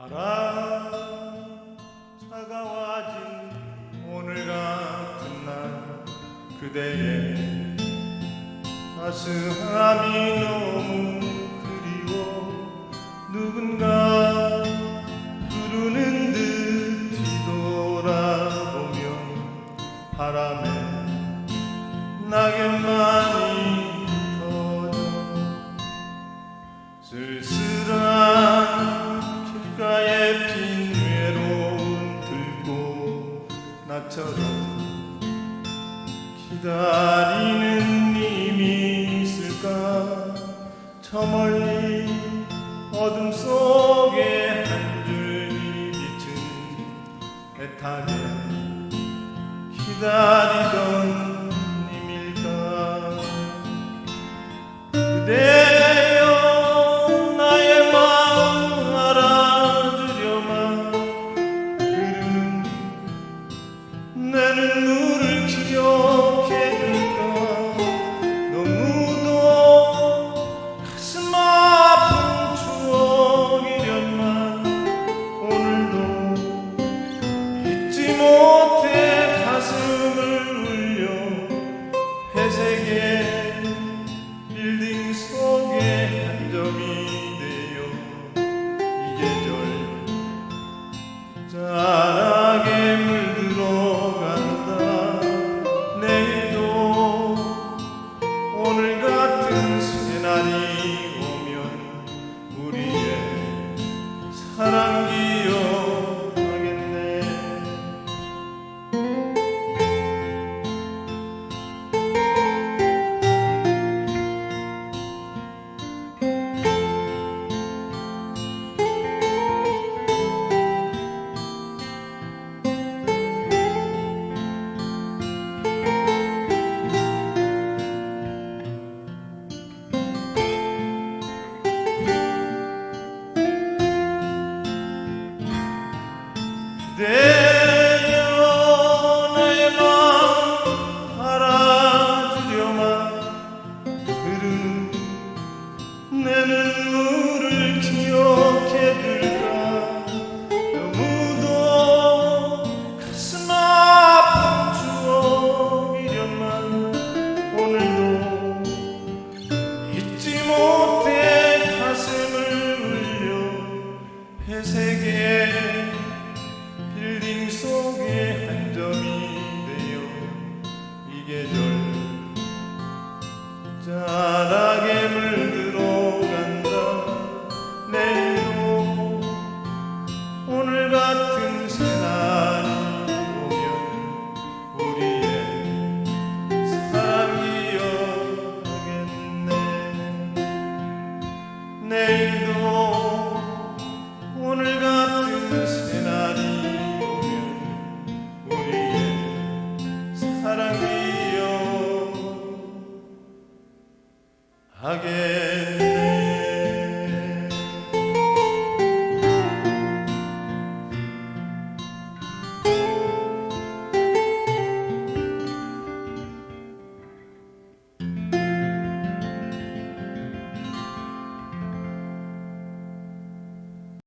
바람 차가워진 오늘 같은 날 그대의 따스함이 너무 그리워 누군가 부르는 듯 뒤돌아보면 바람에 낙엽만이 터져 쓸쓸한 나처럼 기다리는 님이 있을까? 저 멀리 어둠 속에 한 줄기 빛은 애타게 기다리 회색의 빌딩 속에 한 점이 되어 이 계절 again.